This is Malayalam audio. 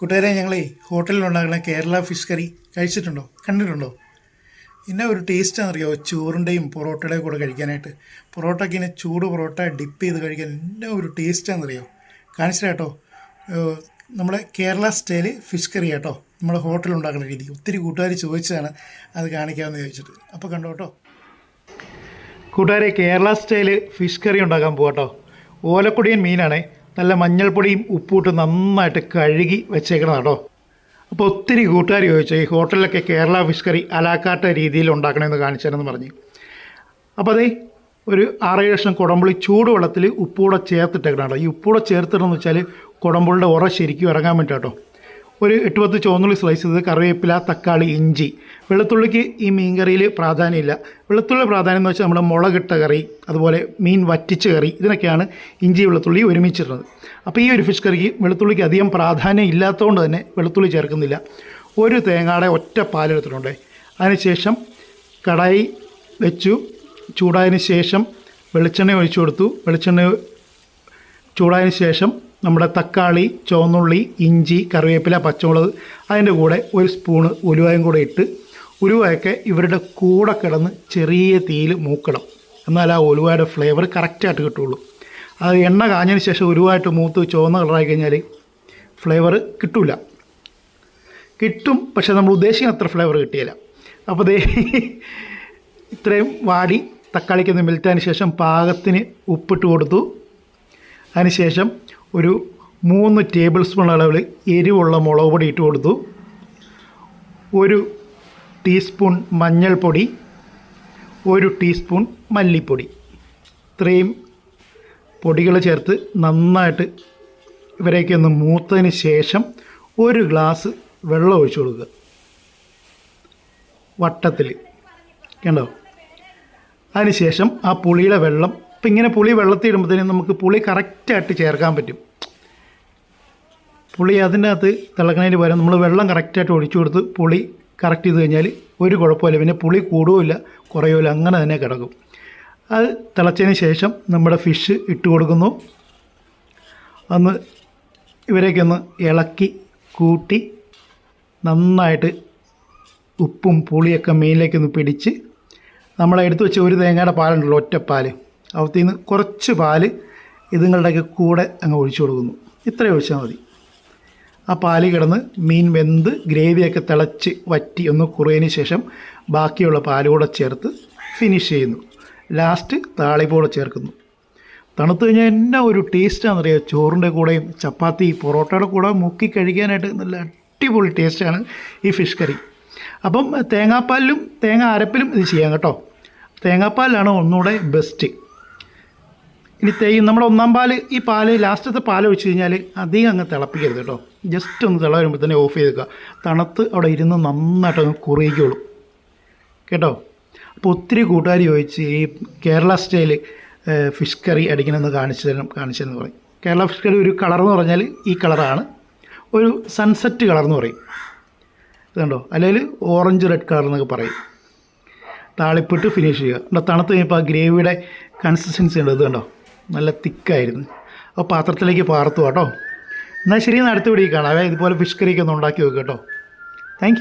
കൂട്ടുകാരെ ഹോട്ടലിൽ ഉണ്ടാക്കുന്ന കേരള ഫിഷ് കറി കഴിച്ചിട്ടുണ്ടോ? കണ്ടിട്ടുണ്ടോ? ഇന്ന ഒരു ടേസ്റ്റ് അറിയോ ചോറിന്റെയും പൊറോട്ടയുടെയും കൂടെ കഴിക്കാനായിട്ട്. പൊറോട്ടയ്ക്ക് ഇങ്ങനെ ചൂട് പൊറോട്ട ഡിപ്പ് ചെയ്ത് കഴിക്കാൻ ഇന്ന ഒരു ടേസ്റ്റാണെന്നറിയോ? കാണിച്ചു കേട്ടോ നമ്മുടെ കേരള സ്റ്റൈൽ ഫിഷ് കറി കേട്ടോ നമ്മുടെ ഹോട്ടലിൽ ഉണ്ടാക്കുന്ന രീതി. ഒത്തിരി കൂട്ടുകാർ ചോദിച്ചതാണ് അത് കാണിക്കാമെന്ന് ചോദിച്ചിട്ട്. അപ്പോൾ കണ്ടോ കേട്ടോ. കൂട്ടുകാരെ കേരള സ്റ്റൈൽ ഫിഷ് കറി ഉണ്ടാക്കാൻ പോകട്ടോ ഓലക്കുടിയൻ മീനാണേ. നല്ല മഞ്ഞൾപ്പൊടിയും ഉപ്പൂട്ട് നന്നായിട്ട് കഴുകി വെച്ചേക്കണം കേട്ടോ അപ്പോൾ ഒത്തിരി കൂട്ടുകാർ ചോദിച്ചു ഈ ഹോട്ടലിലൊക്കെ കേരള ഫിഷ് കറി അലാക്കാട്ട രീതിയിൽ ഉണ്ടാക്കണമെന്ന് കാണിച്ചതെന്ന് പറഞ്ഞ്. അപ്പോൾ അതേ ഒരു ആറേഴ് ലക്ഷം കുടമ്പുളി ചൂടുവെള്ളത്തിൽ ഉപ്പൂടെ ചേർത്തിട്ടേക്കണം കേട്ടോ ഈ ഉപ്പൂടെ ചേർത്തിട്ടെന്ന് വെച്ചാൽ കുടമ്പുളിയുടെ ഉറ ശരിക്കും ഇറങ്ങാൻ വേണ്ടി കേട്ടോ ഒരു എട്ട് പത്ത് ചുവന്നുള്ളി സ്ലൈസ് ചെയ്ത് കറിവേപ്പില തക്കാളി ഇഞ്ചി. വെളുത്തുള്ളിക്ക് ഈ മീൻ കറിയിൽ പ്രാധാന്യമില്ല. വെളുത്തുള്ളി പ്രാധാന്യം എന്ന് വെച്ചാൽ നമ്മുടെ മുളകിട്ട കറി അതുപോലെ മീൻ വറ്റിച്ച കറി ഇതിനൊക്കെയാണ് ഇഞ്ചി വെളുത്തുള്ളി ഒരുമിച്ചിരുന്നത് അപ്പോൾ ഈ ഒരു ഫിഷ് കറിക്ക് വെളുത്തുള്ളിക്ക് അധികം പ്രാധാന്യം ഇല്ലാത്തതുകൊണ്ട് തന്നെ വെളുത്തുള്ളി ചേർക്കുന്നില്ല. ഒരു തേങ്ങയുടെ ഒറ്റ പാലെടുത്തിട്ടുണ്ട് അതിനുശേഷം കടായി വെച്ചു. ചൂടായതിന് ശേഷം വെളിച്ചെണ്ണ ഒഴിച്ചു കൊടുത്തു. വെളിച്ചെണ്ണ ചൂടായതിന് ശേഷം നമ്മുടെ തക്കാളി ചുവന്നുള്ളി ഇഞ്ചി കറിവേപ്പില പച്ചമുളക് അതിന്റെ കൂടെ ഒരു സ്പൂണ് ഉലുവയും കൂടെ ഇട്ട് ഉലുവയൊക്കെ ഇവരുടെ കൂടെ കിടന്ന് ചെറിയ തീയിൽ മൂക്കണം. എന്നാൽ ആ ഉലുവയുടെ ഫ്ലേവർ കറക്റ്റായിട്ട് കിട്ടുള്ളൂ. അത് എണ്ണ കാഞ്ഞതിന് ശേഷം ഉരുവായിട്ട് മൂത്ത് ചുവന്ന കളറായി കഴിഞ്ഞാൽ ഫ്ലേവർ കിട്ടില്ല കിട്ടും പക്ഷേ നമ്മൾ ഉദ്ദേശിക്കുന്ന അത്ര ഫ്ലേവർ കിട്ടിയില്ല അപ്പോൾ ദേ ഇത്രയും വാടി തക്കാളിക്കൊന്ന് മെൽറ്റതിന് ശേഷം പാകത്തിന് ഉപ്പിട്ട് കൊടുത്തു. അതിനുശേഷം ഒരു മൂന്ന് ടേബിൾ സ്പൂൺ അളവിൽ എരിവുള്ള മുളക് പൊടി ഇട്ട് കൊടുത്തു. ഒരു ടീസ്പൂൺ മഞ്ഞൾപ്പൊടി. ഒരു ടീസ്പൂൺ മല്ലിപ്പൊടി. ഇത്രയും പൊടികൾ ചേർത്ത് നന്നായിട്ട് ഇവരെയൊക്കെ ഒന്ന് മൂത്തതിന് ശേഷം ഒരു ഗ്ലാസ് വെള്ളം ഒഴിച്ചു കൊടുക്കുക. വട്ടത്തിൽ. കണ്ടോ? അതിനുശേഷം ആ പുളിയുടെ വെള്ളം ഇപ്പം ഇങ്ങനെ പുളി വെള്ളത്തിൽ ഇടുമ്പോഴത്തേനും നമുക്ക് പുളി കറക്റ്റായിട്ട് ചേർക്കാൻ പറ്റും. പുളി അതിന്റെ അകത്ത് തിളക്കണതിന് പകരം നമ്മൾ വെള്ളം കറക്റ്റായിട്ട് ഒഴിച്ചു കൊടുത്ത് പുളി കറക്റ്റ് ചെയ്ത് കഴിഞ്ഞാൽ ഒരു കുഴപ്പമില്ല. പിന്നെ പുളി കൂടുകയില്ല കുറയുമില്ല അങ്ങനെ തന്നെ കിടക്കും. അത് തിളച്ചതിന് ശേഷം നമ്മുടെ ഫിഷ് ഇട്ട് കൊടുക്കുന്നു. ഒന്ന് ഇവരെയൊക്കെ ഇളക്കി കൂട്ടി നന്നായിട്ട് ഉപ്പും പുളിയൊക്കെ മീനിലേക്കൊന്ന് പിടിച്ച് നമ്മളെടുത്ത് വെച്ച ഒരു തേങ്ങയുടെ പാലുണ്ടല്ലോ ഒറ്റപ്പാൽ അവത്തിൽ നിന്ന് കുറച്ച് പാൽ ഇതുങ്ങളുടെയൊക്കെ കൂടെ അങ്ങ് ഒഴിച്ചു കൊടുക്കുന്നു. ഇത്രയും ഒഴിച്ചാൽ മതി. ആ പാൽ കിടന്ന് മീൻ വെന്ത് ഗ്രേവിയൊക്കെ തിളച്ച് വറ്റി ഒന്ന് കുറയതിന് ശേഷം ബാക്കിയുള്ള പാൽ കൂടെ ചേർത്ത് ഫിനിഷ് ചെയ്യുന്നു. ലാസ്റ്റ് താളിപ്പൂടെ ചേർക്കുന്നു. തണുത്ത് കഴിഞ്ഞാൽ എന്നാ ഒരു ടേസ്റ്റാണെന്നറിയാം ചോറിന്റെ കൂടെയും ചപ്പാത്തി പൊറോട്ടയുടെ കൂടെ മുക്കി കഴിക്കാനായിട്ട് നല്ല അടിപൊളി ടേസ്റ്റാണ് ഈ ഫിഷ് കറി അപ്പം തേങ്ങാപ്പാലിലും തേങ്ങ അരപ്പിലും ഇത് ചെയ്യാം കേട്ടോ. തേങ്ങാപ്പാലാണ് ഒന്നുകൂടെ ബെസ്റ്റ് ഇനി തേയും നമ്മുടെ ഒന്നാം പാൽ ഈ പാൽ ലാസ്റ്റത്തെ പാൽ ഒഴിച്ച് കഴിഞ്ഞാൽ അധികം അങ്ങ് തിളപ്പിക്കരുത് കേട്ടോ. ജസ്റ്റ് ഒന്ന് തിള വരുമ്പോൾ തന്നെ ഓഫ് ചെയ്തേക്കുക. തണുത്ത് അവിടെ ഇരുന്ന് നന്നായിട്ട് അങ്ങ് കുറിയിക്കുള്ളൂ കേട്ടോ? അപ്പോൾ ഒത്തിരി കൂട്ടുകാർ ചോദിച്ച് ഈ കേരള സ്റ്റൈൽ ഫിഷ് കറി അടിക്കണമെന്ന് കാണിച്ചു തരണം കാണിച്ചു തരണം പറയും. കേരള ഫിഷ് കറി ഒരു കളർ എന്ന് പറഞ്ഞാൽ ഈ കളറാണ്. ഒരു സൺസെറ്റ് കളർ എന്ന് പറയും. ഇതുണ്ടോ? അല്ലെങ്കിൽ ഓറഞ്ച് റെഡ് കളർ എന്നൊക്കെ പറയും. താളിപ്പിട്ട് ഫിനിഷ് ചെയ്യുക. തണുത്ത് കഴിഞ്ഞപ്പോൾ ആ ഗ്രേവിയുടെ കൺസിസ്റ്റൻസി ഉണ്ട്? ഇത് കണ്ടോ നല്ല തിക്കായിരുന്നു. അപ്പോൾ പാത്രത്തിലേക്ക് പാർത്തു കേട്ടോ എന്നാൽ ശരി എന്നാൽ അടുത്ത ഇതുപോലെ ഫിഷ് കറിയൊക്കെ ഒന്ന് ഉണ്ടാക്കി വെക്കുക കേട്ടോ താങ്ക്